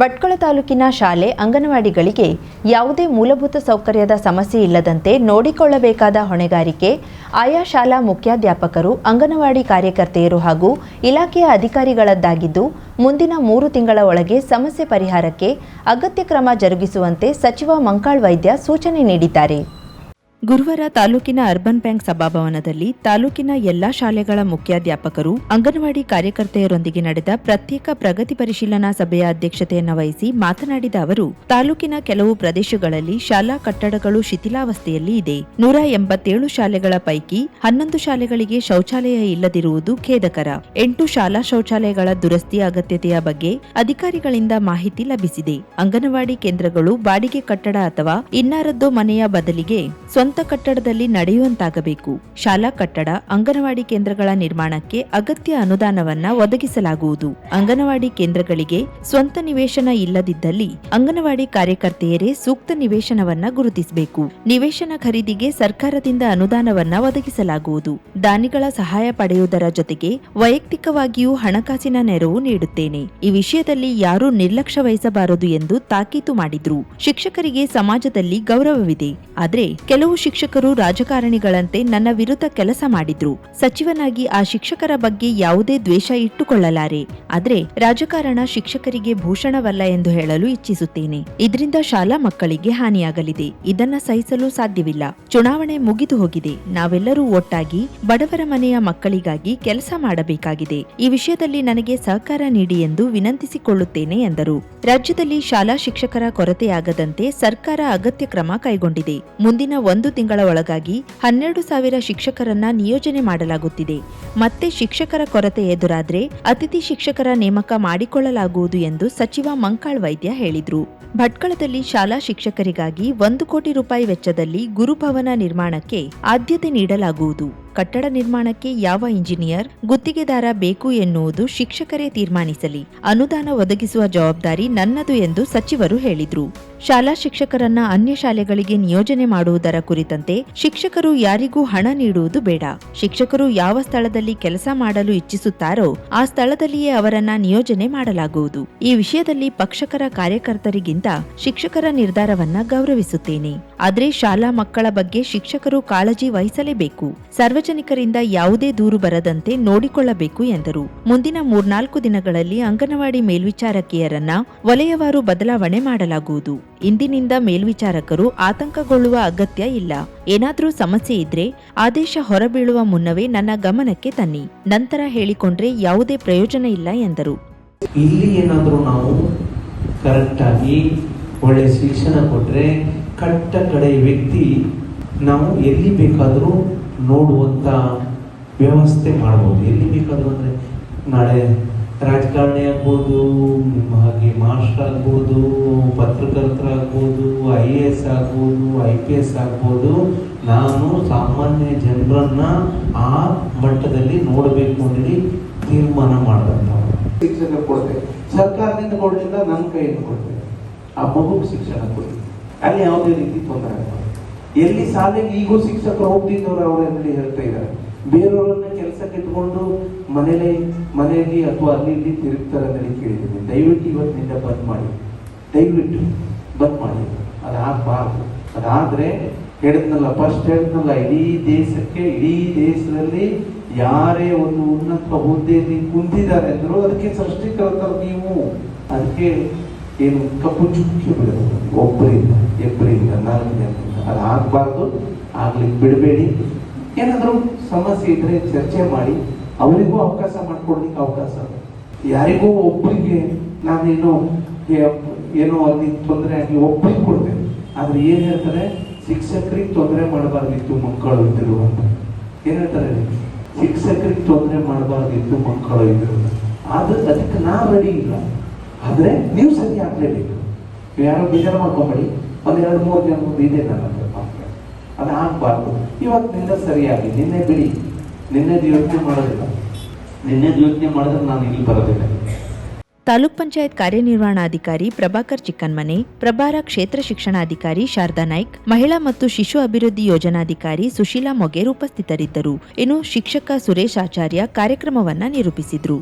ಭಟ್ಕಳ ತಾಲೂಕಿನ ಶಾಲೆ ಅಂಗನವಾಡಿಗಳಿಗೆ ಯಾವುದೇ ಮೂಲಭೂತ ಸೌಕರ್ಯದ ಸಮಸ್ಯೆ ಇಲ್ಲದಂತೆ ನೋಡಿಕೊಳ್ಳಬೇಕಾದ ಹೊಣೆಗಾರಿಕೆ, ಆಯಾ ಶಾಲಾ ಮುಖ್ಯಾಧ್ಯಾಪಕರು, ಅಂಗನವಾಡಿ ಕಾರ್ಯಕರ್ತೆಯರು ಹಾಗೂ ಇಲಾಖೆಯ ಅಧಿಕಾರಿಗಳದ್ದಾಗಿದ್ದು, ಮುಂದಿನ ಮೂರು ತಿಂಗಳ ಒಳಗೆ ಸಮಸ್ಯೆ ಪರಿಹಾರಕ್ಕೆ ಅಗತ್ಯ ಕ್ರಮ ಜರುಗಿಸುವಂತೆ ಸಚಿವ ಮಂಕಾಳ್ ವೈದ್ಯ ಸೂಚನೆ ನೀಡಿದ್ದಾರೆ. ಗುರುವಾರ ತಾಲೂಕಿನ ಅರ್ಬನ್ ಬ್ಯಾಂಕ್ ಸಭಾಭವನದಲ್ಲಿ ತಾಲೂಕಿನ ಎಲ್ಲಾ ಶಾಲೆಗಳ ಮುಖ್ಯಾಧ್ಯಾಪಕರು, ಅಂಗನವಾಡಿ ಕಾರ್ಯಕರ್ತೆಯರೊಂದಿಗೆ ನಡೆದ ಪ್ರತ್ಯೇಕ ಪ್ರಗತಿ ಪರಿಶೀಲನಾ ಸಭೆಯ ಅಧ್ಯಕ್ಷತೆಯನ್ನು ವಹಿಸಿ ಮಾತನಾಡಿದ ಅವರು, ತಾಲೂಕಿನ ಕೆಲವು ಪ್ರದೇಶಗಳಲ್ಲಿ ಶಾಲಾ ಕಟ್ಟಡಗಳು ಶಿಥಿಲಾವಸ್ಥೆಯಲ್ಲಿ ಇದೆ. ನೂರ ಎಂಬತ್ತೇಳು ಶಾಲೆಗಳ ಪೈಕಿ ಹನ್ನೊಂದು ಶಾಲೆಗಳಿಗೆ ಶೌಚಾಲಯ ಇಲ್ಲದಿರುವುದು ಖೇದಕರ. ಎಂಟು ಶಾಲಾ ಶೌಚಾಲಯಗಳ ದುರಸ್ತಿ ಅಗತ್ಯತೆಯ ಬಗ್ಗೆ ಅಧಿಕಾರಿಗಳಿಂದ ಮಾಹಿತಿ ಲಭಿಸಿದೆ. ಅಂಗನವಾಡಿ ಕೇಂದ್ರಗಳು ಬಾಡಿಗೆ ಕಟ್ಟಡ ಅಥವಾ ಇನ್ನಾರದ್ದೋ ಮನೆಯ ಬದಲಿಗೆ ಸ್ವಂತ ಕಟ್ಟಡದಲ್ಲಿ ನಡೆಯುವಂತಾಗಬೇಕು. ಶಾಲಾ ಕಟ್ಟಡ, ಅಂಗನವಾಡಿ ಕೇಂದ್ರಗಳ ನಿರ್ಮಾಣಕ್ಕೆ ಅಗತ್ಯ ಅನುದಾನವನ್ನ ಒದಗಿಸಲಾಗುವುದು. ಅಂಗನವಾಡಿ ಕೇಂದ್ರಗಳಿಗೆ ಸ್ವಂತ ನಿವೇಶನ ಇಲ್ಲದಿದ್ದಲ್ಲಿ ಅಂಗನವಾಡಿ ಕಾರ್ಯಕರ್ತೆಯರೇ ಸೂಕ್ತ ನಿವೇಶನವನ್ನ ಗುರುತಿಸಬೇಕು. ನಿವೇಶನ ಖರೀದಿಗೆ ಸರ್ಕಾರದಿಂದ ಅನುದಾನವನ್ನ ಒದಗಿಸಲಾಗುವುದು. ದಾನಿಗಳ ಸಹಾಯ ಪಡೆಯುವುದರ ಜೊತೆಗೆ ವೈಯಕ್ತಿಕವಾಗಿಯೂ ಹಣಕಾಸಿನ ನೆರವು ನೀಡುತ್ತೇನೆ. ಈ ವಿಷಯದಲ್ಲಿ ಯಾರೂ ನಿರ್ಲಕ್ಷ್ಯ ವಹಿಸಬಾರದು ಎಂದು ತಾಕೀತು ಮಾಡಿದ್ರು. ಶಿಕ್ಷಕರಿಗೆ ಸಮಾಜದಲ್ಲಿ ಗೌರವವಿದೆ. ಆದರೆ ಕೆಲವು ಶಿಕ್ಷಕರು ರಾಜಕಾರಣಿಗಳಂತೆ ನನ್ನ ವಿರುದ್ಧ ಕೆಲಸ ಮಾಡಿದ್ರು. ಸಚಿವನಾಗಿ ಆ ಶಿಕ್ಷಕರ ಬಗ್ಗೆ ಯಾವುದೇ ದ್ವೇಷ ಇಟ್ಟುಕೊಳ್ಳಲಾರೆ. ಆದ್ರೆ ರಾಜಕಾರಣ ಶಿಕ್ಷಕರಿಗೆ ಭೂಷಣವಲ್ಲ ಎಂದು ಹೇಳಲು ಇಚ್ಛಿಸುತ್ತೇನೆ. ಇದರಿಂದ ಶಾಲಾ ಮಕ್ಕಳಿಗೆ ಹಾನಿಯಾಗಲಿದೆ. ಇದನ್ನ ಸಹಿಸಲು ಸಾಧ್ಯವಿಲ್ಲ. ಚುನಾವಣೆ ಮುಗಿದು ಹೋಗಿದೆ. ನಾವೆಲ್ಲರೂ ಒಟ್ಟಾಗಿ ಬಡವರ ಮನೆಯ ಮಕ್ಕಳಿಗಾಗಿ ಕೆಲಸ ಮಾಡಬೇಕಾಗಿದೆ. ಈ ವಿಷಯದಲ್ಲಿ ನನಗೆ ಸಹಕಾರ ನೀಡಿ ಎಂದು ವಿನಂತಿಸಿಕೊಳ್ಳುತ್ತೇನೆ ಎಂದರು. ರಾಜ್ಯದಲ್ಲಿ ಶಾಲಾ ಶಿಕ್ಷಕರ ಕೊರತೆಯಾಗದಂತೆ ಸರ್ಕಾರ ಅಗತ್ಯ ಕ್ರಮ ಕೈಗೊಂಡಿದೆ. ಮುಂದಿನ ಒಂದು ತಿಂಗಳ ಒಳಗಾಗಿ ಹನ್ನೆರಡು ಸಾವಿರ ಶಿಕ್ಷಕರನ್ನ ನಿಯೋಜನೆ ಮಾಡಲಾಗುತ್ತಿದೆ. ಮತ್ತೆ ಶಿಕ್ಷಕರ ಕೊರತೆ ಎದುರಾದ್ರೆ ಅತಿಥಿ ಶಿಕ್ಷಕರ ನೇಮಕ ಮಾಡಿಕೊಳ್ಳಲಾಗುವುದು ಎಂದು ಸಚಿವ ಮಂಕಾಳ್ ವೈದ್ಯ ಹೇಳಿದ್ರು. ಭಟ್ಕಳದಲ್ಲಿ ಶಾಲಾ ಶಿಕ್ಷಕರಿಗಾಗಿ ಒಂದು ಕೋಟಿ ರೂಪಾಯಿ ವೆಚ್ಚದಲ್ಲಿ ಗುರುಭವನ ನಿರ್ಮಾಣಕ್ಕೆ ಆದ್ಯತೆ ನೀಡಲಾಗುವುದು. ಕಟ್ಟಡ ನಿರ್ಮಾಣಕ್ಕೆ ಯಾವ ಇಂಜಿನಿಯರ್ ಗುತ್ತಿಗೆದಾರ ಬೇಕು ಎನ್ನುವುದು ಶಿಕ್ಷಕರೇ ತೀರ್ಮಾನಿಸಲಿ. ಅನುದಾನ ಒದಗಿಸುವ ಜವಾಬ್ದಾರಿ ನನ್ನದು ಎಂದು ಸಚಿವರು ಹೇಳಿದರು. ಶಾಲಾ ಶಿಕ್ಷಕರನ್ನ ಅನ್ಯ ಶಾಲೆಗಳಿಗೆ ನಿಯೋಜನೆ ಮಾಡುವುದರ ಕುರಿತಂತೆ ಶಿಕ್ಷಕರು ಯಾರಿಗೂ ಹಣ ನೀಡುವುದು ಬೇಡ. ಶಿಕ್ಷಕರು ಯಾವ ಸ್ಥಳದಲ್ಲಿ ಕೆಲಸ ಮಾಡಲು ಇಚ್ಛಿಸುತ್ತಾರೋ ಆ ಸ್ಥಳದಲ್ಲಿಯೇ ಅವರನ್ನ ನಿಯೋಜನೆ ಮಾಡಲಾಗುವುದು. ಈ ವಿಷಯದಲ್ಲಿ ಪಕ್ಷಕರ ಶಿಕ್ಷಕರ ನಿರ್ಧಾರವನ್ನ ಗೌರವಿಸುತ್ತೇನೆ. ಆದ್ರೆ ಶಾಲಾ ಮಕ್ಕಳ ಬಗ್ಗೆ ಶಿಕ್ಷಕರು ಕಾಳಜಿ ವಹಿಸಲೇಬೇಕು. ಸಾರ್ವಜನಿಕರಿಂದ ಯಾವುದೇ ದೂರು ಬರದಂತೆ ನೋಡಿಕೊಳ್ಳಬೇಕು ಎಂದರು. ಮುಂದಿನ ಮೂರ್ನಾಲ್ಕು ದಿನಗಳಲ್ಲಿ ಅಂಗನವಾಡಿ ಮೇಲ್ವಿಚಾರಕಿಯರನ್ನ ವಲಯವಾರು ಬದಲಾವಣೆ ಮಾಡಲಾಗುವುದು. ಇಂದಿನಿಂದ ಮೇಲ್ವಿಚಾರಕರು ಆತಂಕಗೊಳ್ಳುವ ಅಗತ್ಯ ಇಲ್ಲ. ಏನಾದರೂ ಸಮಸ್ಯೆ ಇದ್ರೆ ಆದೇಶ ಹೊರಬೀಳುವ ಮುನ್ನವೇ ನನ್ನ ಗಮನಕ್ಕೆ ತನ್ನಿ. ನಂತರ ಹೇಳಿಕೊಂಡ್ರೆ ಯಾವುದೇ ಪ್ರಯೋಜನ ಇಲ್ಲ ಎಂದರು. ಇಲ್ಲಿ ಏನಾದರೂ ನಾವು ಕರೆಕ್ಟಾಗಿ ಒಳ್ಳೆ ಶಿಕ್ಷಣ ಕೊಟ್ಟರೆ ಕಟ್ಟ ಕಡೆ ವ್ಯಕ್ತಿ ನಾವು ಎಲ್ಲಿ ಬೇಕಾದರೂ ನೋಡುವಂಥ ವ್ಯವಸ್ಥೆ ಮಾಡ್ಬೋದು. ಎಲ್ಲಿ ಬೇಕಾದರೂ ಅಂದರೆ ನಾಳೆ ರಾಜಕಾರಣಿ ಆಗ್ಬೋದು ಹಾಗೆ ಮಾಸ್ಟರ್ ಆಗ್ಬೋದು ಪತ್ರಕರ್ತರಾಗ್ಬೋದು ಐ ಎ ಎಸ್ ಆಗ್ಬೋದು, ಐ ಪಿ ಎಸ್ ಆಗ್ಬೋದು. ನಾನು ಸಾಮಾನ್ಯ ಜನರನ್ನು ಆ ಮಟ್ಟದಲ್ಲಿ ನೋಡಬೇಕು ಅಂತೇಳಿ ತೀರ್ಮಾನ ಮಾಡಿದಂಥವ್ರು. ಶಿಕ್ಷಣ ಕೊಡ್ತೇವೆ ಸರ್ಕಾರದಿಂದ ಕೊಡಲಿಲ್ಲ ನನ್ನ ಕೈಯಿಂದ ಕೊಡ್ತೇವೆ ಆ ಮಗುಗೆ ಶಿಕ್ಷಣ ಕೊಡಿ. ಅಲ್ಲಿ ಯಾವುದೇ ರೀತಿ ತೊಂದರೆ ಆಗಬಾರ್ದು. ಎಲ್ಲಿ ಶಾಲೆಗೆ ಈಗೂ ಶಿಕ್ಷಕರು ಹೋಗ್ತಿದ್ದವ್ರು ಅವರಲ್ಲಿ ಹೇಳ್ತಾ ಇದ್ದಾರೆ. ಬೇರೆಯವರನ್ನ ಕೆಲಸಕ್ಕೆ ಇಟ್ಕೊಂಡು ಮನೇಲೆ, ಮನೆಯಲ್ಲಿ ಅಥವಾ ಅಲ್ಲಿ ಇಲ್ಲಿ ತಿರುಗ್ತಾರೆ ಅಂತ ಕೇಳಿದ್ದೀನಿ. ದಯವಿಟ್ಟು ಇವತ್ತಿನಿಂದ ಬಂದ್ ಮಾಡಿ. ದಯವಿಟ್ಟು ಬಂದ್ ಮಾಡಿ. ಅದಾಗಬಾರ್ದು. ಅದಾದ್ರೆ ಹೇಳಿದ್ನಲ್ಲ ಫಸ್ಟ್ ಹೇಳಿದ್ನಲ್ಲ, ಇಡೀ ದೇಶಕ್ಕೆ, ಇಡೀ ದೇಶದಲ್ಲಿ ಯಾರೇ ಒಂದು ಉನ್ನತ ಹುದ್ದೆಯಲ್ಲಿ ಕುಂತಿದ್ದಾರೆ ಅಂದ್ರು ಅದಕ್ಕೆ ಸೃಷ್ಟಿಕರ್ತರು ನೀವು. ಅದಕ್ಕೆ ಏನು ಕಪ್ಪು ಚುಕ್ಕಿ ಬಿಡೋದು. ಒಬ್ಬರಿಂದ ಇಬ್ಬರಿಂದ ನಾಲ್ಕು ಅದು ಆಗ್ಬಾರ್ದು, ಆಗ್ಲಿಕ್ಕೆ ಬಿಡಬೇಡಿ. ಏನಾದರೂ ಸಮಸ್ಯೆ ಇದ್ರೆ ಚರ್ಚೆ ಮಾಡಿ, ಅವರಿಗೂ ಅವಕಾಶ ಮಾಡ್ಕೊಡ್ಲಿಕ್ಕೆ ಅವಕಾಶ. ಯಾರಿಗೂ ಒಬ್ಬರಿಗೆ ನಾನೇನೋ ಏನೋ ಅಲ್ಲಿ ತೊಂದರೆ ಆಗಿ ಒಬ್ಬರಿಗೆ ಕೊಡ್ತೇನೆ ಆದ್ರೆ ಏನ್ ಹೇಳ್ತಾರೆ? ಶಿಕ್ಷಕರಿಗೆ ತೊಂದರೆ ಮಾಡಬಾರ್ದಿತ್ತು ಮಕ್ಕಳು ಇದ್ರು ಅಂತ. ಏನ್ ಹೇಳ್ತಾರೆ ಶಿಕ್ಷಕರಿಗೆ ತೊಂದರೆ ಮಾಡಬಾರ್ದಿತ್ತು ಮಕ್ಕಳು ಇದ್ರು ಆದ್ರೆ ಅದಕ್ಕೆ ನಾ ರೆಡಿ ಇಲ್ಲ. ಆದ್ರೆ ನೀವು ಸರಿ ಆಗ್ಲೇಬೇಕು. ಯಾರೋ ಬೇಜಾರು ಮಾಡ್ಕೊಂಬೇಡಿ. ಒಂದ್ ಎರಡು ಮೂರು ಜನ ಮುಂದೆ ಇದೆ ನನ್ನ. ಅದು ಆಗ್ಬಾರ್ದು. ಇವತ್ತಿನಿಂದ ಸರಿಯಾಗಿ ನಿನ್ನೆ ಬಿಡಿ. ನಿನ್ನೆದು ಯೋಚನೆ ಮಾಡೋದಿಲ್ಲ. ನಿನ್ನೆದು ಯೋಚನೆ ಮಾಡಿದ್ರೆ ನಾನು ಇಲ್ಲಿ ಬರೋದಿಲ್ಲ. ತಾಲೂಕ್ ಪಂಚಾಯತ್ ಕಾರ್ಯನಿರ್ವಹಣಾಧಿಕಾರಿ ಪ್ರಭಾಕರ್ ಚಿಕ್ಕನ್ಮನೆ, ಪ್ರಭಾರ ಕ್ಷೇತ್ರ ಶಿಕ್ಷಣಾಧಿಕಾರಿ ಶಾರದಾ ನಾಯ್ಕ್, ಮಹಿಳಾ ಮತ್ತು ಶಿಶು ಅಭಿವೃದ್ಧಿ ಯೋಜನಾಧಿಕಾರಿ ಸುಶೀಲಾ ಮೊಗೇರ್ ಉಪಸ್ಥಿತರಿದ್ದರು. ಇನ್ನು ಶಿಕ್ಷಕ ಸುರೇಶ್ ಆಚಾರ್ಯ ಕಾರ್ಯಕ್ರಮವನ್ನ ನಿರೂಪಿಸಿದ್ರು.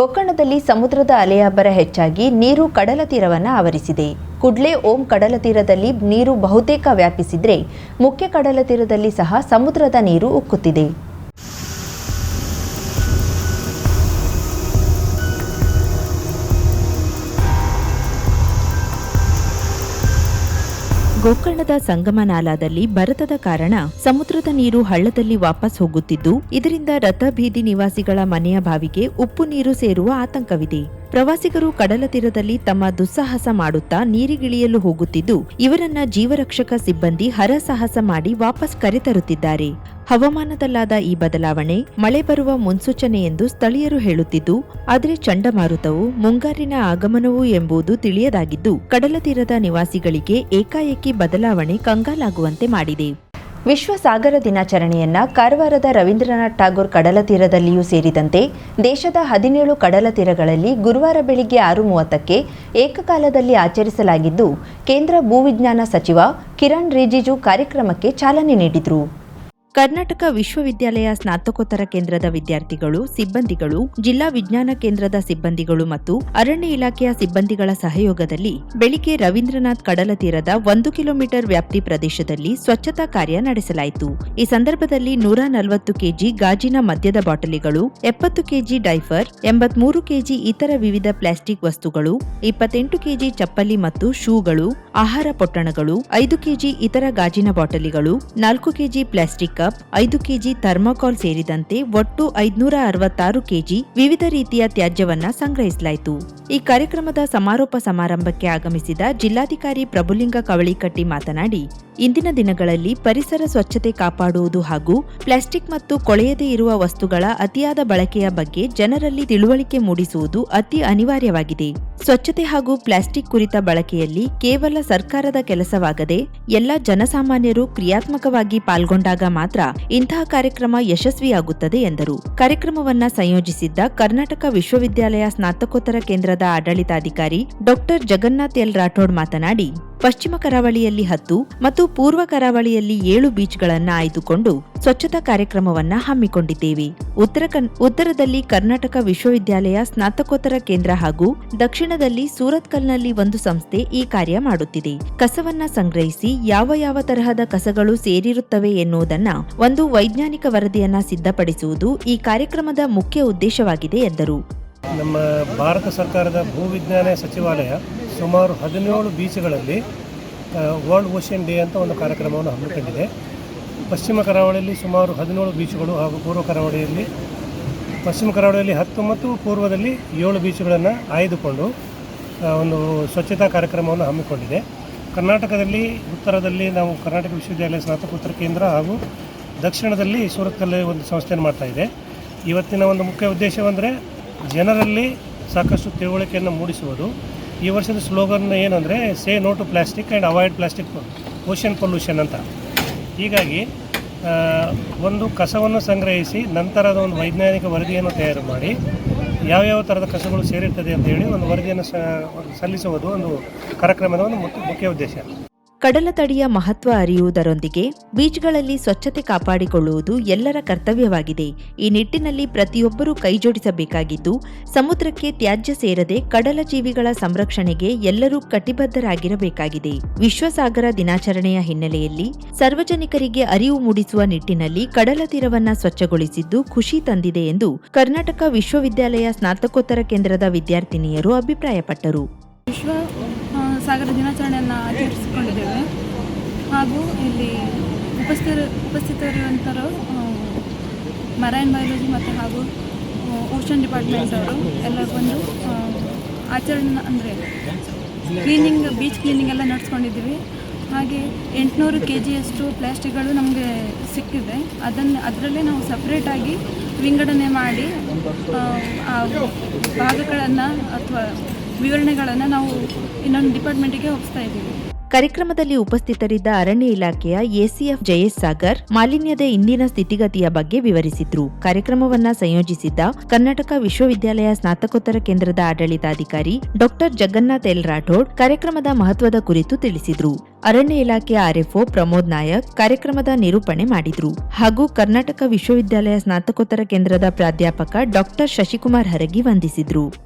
ಗೋಕರ್ಣದಲ್ಲಿ ಸಮುದ್ರದ ಅಲೆಯಬ್ಬರ ಹೆಚ್ಚಾಗಿ ನೀರು ಕಡಲ ತೀರವನ್ನು ಆವರಿಸಿದೆ. ಕುಡ್ಲೆ ಓಂ ಕಡಲ ತೀರದಲ್ಲಿ ನೀರು ಬಹುತೇಕ ವ್ಯಾಪಿಸಿದ್ರೆ ಮುಖ್ಯ ಕಡಲ ತೀರದಲ್ಲಿ ಸಹ ಸಮುದ್ರದ ನೀರು ಉಕ್ಕುತ್ತಿದೆ. ಗೋಕರ್ಣದ ಸಂಗಮ ನಾಲಾದಲ್ಲಿ ಬರತದ ಕಾರಣ ಸಮುದ್ರದ ನೀರು ಹಳ್ಳದಲ್ಲಿ ವಾಪಸ್ ಹೋಗುತ್ತಿದ್ದು, ಇದರಿಂದ ರಥಬೀದಿ ನಿವಾಸಿಗಳ ಮನೆಯ ಬಾವಿಗೆ ಉಪ್ಪು ನೀರು ಸೇರುವ ಆತಂಕವಿದೆ. ಪ್ರವಾಸಿಗರು ಕಡಲ ತೀರದಲ್ಲಿ ತಮ್ಮ ದುಸ್ಸಾಹಸ ಮಾಡುತ್ತಾ ನೀರಿಗಿಳಿಯಲು ಹೋಗುತ್ತಿದ್ದು, ಇವರನ್ನ ಜೀವರಕ್ಷಕ ಸಿಬ್ಬಂದಿ ಹರಸಾಹಸ ಮಾಡಿ ವಾಪಸ್ ಕರೆತರುತ್ತಿದ್ದಾರೆ. ಹವಾಮಾನದಲ್ಲಾದ ಈ ಬದಲಾವಣೆ, ಮಳೆ ಬರುವ ಮುನ್ಸೂಚನೆ ಎಂದು ಸ್ಥಳೀಯರು ಹೇಳುತ್ತಿದ್ದು, ಆದರೆ ಚಂಡಮಾರುತವು ಮುಂಗಾರಿನ ಆಗಮನವು ಎಂಬುದು ತಿಳಿಯದಾಗಿದ್ದು ಕಡಲ ತೀರದ ನಿವಾಸಿಗಳಿಗೆ ಏಕಾಏಕಿ ಬದಲಾವಣೆ ಕಂಗಾಲಾಗುವಂತೆ ಮಾಡಿದೆ. ವಿಶ್ವ ಸಾಗರ ದಿನಾಚರಣೆಯನ್ನ ಕಾರವಾರದ ರವೀಂದ್ರನಾಥ್ ಠಾಗೋರ್ ಕಡಲ ತೀರದಲ್ಲಿಯೂ ಸೇರಿದಂತೆ ದೇಶದ ಹದಿನೇಳು ಕಡಲ ತೀರಗಳಲ್ಲಿ ಗುರುವಾರ ಬೆಳಿಗ್ಗೆ ಆರು ಮೂವತ್ತಕ್ಕೆ ಏಕಕಾಲದಲ್ಲಿ ಆಚರಿಸಲಾಗಿದ್ದು, ಕೇಂದ್ರ ಭೂವಿಜ್ಞಾನ ಸಚಿವ ಕಿರಣ್ ರಿಜಿಜು ಕಾರ್ಯಕ್ರಮಕ್ಕೆ ಚಾಲನೆ ನೀಡಿದರು. ಕರ್ನಾಟಕ ವಿಶ್ವವಿದ್ಯಾಲಯ ಸ್ನಾತಕೋತ್ತರ ಕೇಂದ್ರದ ವಿದ್ಯಾರ್ಥಿಗಳು, ಸಿಬ್ಬಂದಿಗಳು, ಜಿಲ್ಲಾ ವಿಜ್ಞಾನ ಕೇಂದ್ರದ ಸಿಬ್ಬಂದಿಗಳು ಮತ್ತು ಅರಣ್ಯ ಇಲಾಖೆಯ ಸಿಬ್ಬಂದಿಗಳ ಸಹಯೋಗದಲ್ಲಿ ಬೆಳಿಗ್ಗೆ ರವೀಂದ್ರನಾಥ್ ಕಡಲ ತೀರದ ಒಂದು ಕಿಲೋಮೀಟರ್ ವ್ಯಾಪ್ತಿ ಪ್ರದೇಶದಲ್ಲಿ ಸ್ವಚ್ಛತಾ ಕಾರ್ಯ ನಡೆಸಲಾಯಿತು. ಈ ಸಂದರ್ಭದಲ್ಲಿ ನೂರ ನಲವತ್ತು ಕೆಜಿ ಗಾಜಿನ ಮದ್ಯದ ಬಾಟಲಿಗಳು, ಎಪ್ಪತ್ತು ಕೆಜಿ ಡೈಫರ್, ಎಂಬತ್ಮೂರು ಕೆಜಿ ಇತರ ವಿವಿಧ ಪ್ಲಾಸ್ಟಿಕ್ ವಸ್ತುಗಳು, ಇಪ್ಪತ್ತೆಂಟು ಕೆಜಿ ಚಪ್ಪಲಿ ಮತ್ತು ಶೂಗಳು, ಆಹಾರ ಪೊಟ್ಟಣಗಳು, ಐದು ಕೆಜಿ ಇತರ ಗಾಜಿನ ಬಾಟಲಿಗಳು, ನಾಲ್ಕು ಕೆಜಿ ಪ್ಲಾಸ್ಟಿಕ್ ಕಪ್, ಐದು ಕೆಜಿ ಥರ್ಮಾಕಾಲ್ ಸೇರಿದಂತೆ ಒಟ್ಟು ಐದ್ನೂರ ಅರವತ್ತಾರು ಕೆಜಿ ವಿವಿಧ ರೀತಿಯ ತ್ಯಾಜ್ಯವನ್ನ ಸಂಗ್ರಹಿಸಲಾಯಿತು. ಈ ಕಾರ್ಯಕ್ರಮದ ಸಮಾರೋಪ ಸಮಾರಂಭಕ್ಕೆ ಆಗಮಿಸಿದ ಜಿಲ್ಲಾಧಿಕಾರಿ ಪ್ರಭುಲಿಂಗ ಕವಳಿಕಟ್ಟಿ ಮಾತನಾಡಿ ಇಂದಿನ ದಿನಗಳಲ್ಲಿ ಪರಿಸರ ಸ್ವಚ್ಛತೆ ಕಾಪಾಡುವುದು ಹಾಗೂ ಪ್ಲಾಸ್ಟಿಕ್ ಮತ್ತು ಕೊಳೆಯದೇ ಇರುವ ವಸ್ತುಗಳ ಅತಿಯಾದ ಬಳಕೆಯ ಬಗ್ಗೆ ಜನರಲ್ಲಿ ತಿಳುವಳಿಕೆ ಮೂಡಿಸುವುದು ಅತಿ ಅನಿವಾರ್ಯವಾಗಿದೆ. ಸ್ವಚ್ಛತೆ ಹಾಗೂ ಪ್ಲಾಸ್ಟಿಕ್ ಕುರಿತ ಬಳಕೆಯಲ್ಲಿ ಕೇವಲ ಸರ್ಕಾರದ ಕೆಲಸವಾಗದೆ ಎಲ್ಲ ಜನಸಾಮಾನ್ಯರು ಕ್ರಿಯಾತ್ಮಕವಾಗಿ ಪಾಲ್ಗೊಂಡಾಗ ಮಾತ್ರ ಇಂತಹ ಕಾರ್ಯಕ್ರಮ ಯಶಸ್ವಿಯಾಗುತ್ತದೆ ಎಂದರು. ಕಾರ್ಯಕ್ರಮವನ್ನ ಸಂಯೋಜಿಸಿದ್ದ ಕರ್ನಾಟಕ ವಿಶ್ವವಿದ್ಯಾಲಯ ಸ್ನಾತಕೋತ್ತರ ಕೇಂದ್ರದ ಆಡಳಿತಾಧಿಕಾರಿ ಡಾಕ್ಟರ್ ಜಗನ್ನಾಥ್ ಎಲ್ ರಾಠೋಡ್ ಮಾತನಾಡಿ ಪಶ್ಚಿಮ ಕರಾವಳಿಯಲ್ಲಿ ಹತ್ತು ಮತ್ತು ಪೂರ್ವ ಕರಾವಳಿಯಲ್ಲಿ ಏಳು ಬೀಚ್ಗಳನ್ನು ಆಯ್ದುಕೊಂಡು ಸ್ವಚ್ಛತಾ ಕಾರ್ಯಕ್ರಮವನ್ನ ಹಮ್ಮಿಕೊಂಡಿದ್ದೇವೆ. ಉತ್ತರ ಉತ್ತರದಲ್ಲಿ ಕರ್ನಾಟಕ ವಿಶ್ವವಿದ್ಯಾಲಯ ಸ್ನಾತಕೋತ್ತರ ಕೇಂದ್ರ ಹಾಗೂ ದಕ್ಷಿಣದಲ್ಲಿ ಸೂರತ್ಕಲ್ನಲ್ಲಿ ಒಂದು ಸಂಸ್ಥೆ ಈ ಕಾರ್ಯ ಮಾಡುತ್ತಿದೆ. ಕಸವನ್ನ ಸಂಗ್ರಹಿಸಿ ಯಾವ ಯಾವ ತರಹದ ಕಸಗಳು ಸೇರಿರುತ್ತವೆ ಎನ್ನುವುದನ್ನ ಒಂದು ವೈಜ್ಞಾನಿಕ ವರದಿಯನ್ನ ಸಿದ್ಧಪಡಿಸುವುದು ಈ ಕಾರ್ಯಕ್ರಮದ ಮುಖ್ಯ ಉದ್ದೇಶವಾಗಿದೆ ಎಂದರು. ನಮ್ಮ ಭಾರತ ಸರ್ಕಾರದ ಭೂವಿಜ್ಞಾನ ಸಚಿವಾಲಯ ಸುಮಾರು ಹದಿನೇಳು ಬೀಚ್ಗಳಲ್ಲಿ ವರ್ಲ್ಡ್ ಓಷನ್ ಡೇ ಅಂತ ಒಂದು ಕಾರ್ಯಕ್ರಮವನ್ನು ಹಮ್ಮಿಕೊಂಡಿದೆ. ಪಶ್ಚಿಮ ಕರಾವಳಿಯಲ್ಲಿ ಸುಮಾರು ಹದಿನೇಳು ಬೀಚ್ಗಳು ಹಾಗೂ ಪೂರ್ವ ಕರಾವಳಿಯಲ್ಲಿ, ಪಶ್ಚಿಮ ಕರಾವಳಿಯಲ್ಲಿ ಹತ್ತು ಮತ್ತು ಪೂರ್ವದಲ್ಲಿ ಏಳು ಬೀಚ್ಗಳನ್ನು ಆಯ್ದುಕೊಂಡು ಒಂದು ಸ್ವಚ್ಛತಾ ಕಾರ್ಯಕ್ರಮವನ್ನು ಹಮ್ಮಿಕೊಂಡಿದೆ. ಕರ್ನಾಟಕದಲ್ಲಿ, ಉತ್ತರದಲ್ಲಿ ನಾವು ಕರ್ನಾಟಕ ವಿಶ್ವವಿದ್ಯಾಲಯ ಸ್ನಾತಕೋತ್ತರ ಕೇಂದ್ರ ಹಾಗೂ ದಕ್ಷಿಣದಲ್ಲಿ ಸೂರತ್ನಲ್ಲಿ ಒಂದು ಸಂಸ್ಥೆಯನ್ನು ಇದೆ. ಇವತ್ತಿನ ಒಂದು ಮುಖ್ಯ ಉದ್ದೇಶವೆಂದರೆ ಜನರಲ್ಲಿ ಸಾಕಷ್ಟು ತಿಳುವಳಿಕೆಯನ್ನು ಮೂಡಿಸುವುದು. ಈ ವರ್ಷದ ಸ್ಲೋಗನ್ ಏನಂದರೆ, say no to plastic and avoid plastic ocean pollution ಅಂತ. ಹೀಗಾಗಿ ಒಂದು ಕಸವನ್ನು ಸಂಗ್ರಹಿಸಿ ನಂತರ ಅದು ಒಂದು ವೈಜ್ಞಾನಿಕ ವರದಿಯನ್ನು ತಯಾರು ಮಾಡಿ, ಯಾವ್ಯಾವ ಥರದ ಕಸಗಳು ಸೇರಿರ್ತದೆ ಅಂತ ಹೇಳಿ ಒಂದು ವರದಿಯನ್ನು ಸಲ್ಲಿಸುವುದು ಒಂದು ಕಾರ್ಯಕ್ರಮದ ಒಂದು ಮುಖ್ಯ ಉದ್ದೇಶ. ಕಡಲ ತಡಿಯ ಮಹತ್ವ ಅರಿಯುವುದರೊಂದಿಗೆ ಬೀಚ್ಗಳಲ್ಲಿ ಸ್ವಚ್ಛತೆ ಕಾಪಾಡಿಕೊಳ್ಳುವುದು ಎಲ್ಲರ ಕರ್ತವ್ಯವಾಗಿದೆ. ಈ ನಿಟ್ಟಿನಲ್ಲಿ ಪ್ರತಿಯೊಬ್ಬರೂ ಕೈಜೋಡಿಸಬೇಕಾಗಿದ್ದು, ಸಮುದ್ರಕ್ಕೆ ತ್ಯಾಜ್ಯ ಸೇರದೆ ಕಡಲ ಜೀವಿಗಳ ಸಂರಕ್ಷಣೆಗೆ ಎಲ್ಲರೂ ಕಟಿಬದ್ಧರಾಗಿರಬೇಕಾಗಿದೆ. ವಿಶ್ವಸಾಗರ ದಿನಾಚರಣೆಯ ಹಿನ್ನೆಲೆಯಲ್ಲಿ ಸಾರ್ವಜನಿಕರಿಗೆ ಅರಿವು ಮೂಡಿಸುವ ನಿಟ್ಟಿನಲ್ಲಿ ಕಡಲ ತೀರವನ್ನ ಸ್ವಚ್ಛಗೊಳಿಸಿದ್ದು ಖುಷಿ ತಂದಿದೆ ಎಂದು ಕರ್ನಾಟಕ ವಿಶ್ವವಿದ್ಯಾಲಯ ಸ್ನಾತಕೋತ್ತರ ಕೇಂದ್ರದ ವಿದ್ಯಾರ್ಥಿನಿಯರು ಅಭಿಪ್ರಾಯಪಟ್ಟರು. ವಿಶ್ವ ಸಾಗರ ದಿನಾಚರಣೆಯನ್ನು ಆಚರಿಸಿಕೊಂಡಿದ್ದೇವೆ. ಹಾಗೂ ಇಲ್ಲಿ ಉಪಸ್ಥಿತ ಉಪಸ್ಥಿತರಿರುವಂಥರು ಮರೈನ್ ಬಯಾಲಜಿ ಮತ್ತು ಹಾಗೂ ಓಷನ್ ಡಿಪಾರ್ಟ್ಮೆಂಟ್ ಅವರು ಎಲ್ಲ ಬಂದು ಆಚರಣೆ ಅಂದರೆ ಕ್ಲೀನಿಂಗ್ ಬೀಚ್ ಕ್ಲೀನಿಂಗ್ ಎಲ್ಲ ನಡೆಸ್ಕೊಂಡಿದ್ದೀವಿ. ಹಾಗೆ ಎಂಟುನೂರು ಕೆ ಜಿಯಷ್ಟು ಪ್ಲಾಸ್ಟಿಕ್ಗಳು ನಮಗೆ ಸಿಕ್ಕಿದೆ. ಅದನ್ನು, ಅದರಲ್ಲೇ ನಾವು ಸಪ್ರೇಟಾಗಿ ವಿಂಗಡಣೆ ಮಾಡಿ, ಆ ಭಾಗಗಳನ್ನು ಅಥವಾ ವಿವರಣೆಗಳನ್ನು ನಾವು ಇನ್ನೊಂದು ಡಿಪಾರ್ಟ್ಮೆಂಟಿಗೆ ಒಪ್ಪಿಸ್ತಾ ಇದ್ದೀವಿ. ಕಾರ್ಯಕ್ರಮದಲ್ಲಿ ಉಪಸ್ಥಿತರಿದ್ದ ಅರಣ್ಯ ಇಲಾಖೆಯ ಎಸಿಎಫ್ ಜಯೇಶ್ ಸಾಗರ್ ಮಾಲಿನ್ಯದ ಇಂದಿನ ಸ್ಥಿತಿಗತಿಯ ಬಗ್ಗೆ ವಿವರಿಸಿದ್ರು. ಕಾರ್ಯಕ್ರಮವನ್ನ ಸಂಯೋಜಿಸಿದ್ದ ಕರ್ನಾಟಕ ವಿಶ್ವವಿದ್ಯಾಲಯ ಸ್ನಾತಕೋತ್ತರ ಕೇಂದ್ರದ ಆಡಳಿತಾಧಿಕಾರಿ ಡಾಕ್ಟರ್ ಜಗನ್ನಾಥ್ ಎಲ್ ರಾಠೋಡ್ ಕಾರ್ಯಕ್ರಮದ ಮಹತ್ವದ ಕುರಿತು ತಿಳಿಸಿದ್ರು. ಅರಣ್ಯ ಇಲಾಖೆಯ ಆರ್ಎಫ್ಒ ಪ್ರಮೋದ್ ನಾಯಕ್ ಕಾರ್ಯಕ್ರಮದ ನಿರೂಪಣೆ ಮಾಡಿದ್ರು. ಹಾಗೂ ಕರ್ನಾಟಕ ವಿಶ್ವವಿದ್ಯಾಲಯ ಸ್ನಾತಕೋತ್ತರ ಕೇಂದ್ರದ ಪ್ರಾಧ್ಯಾಪಕ ಡಾಕ್ಟರ್ ಶಶಿಕುಮಾರ್ ಹರಗಿ ವಂದಿಸಿದ್ರು.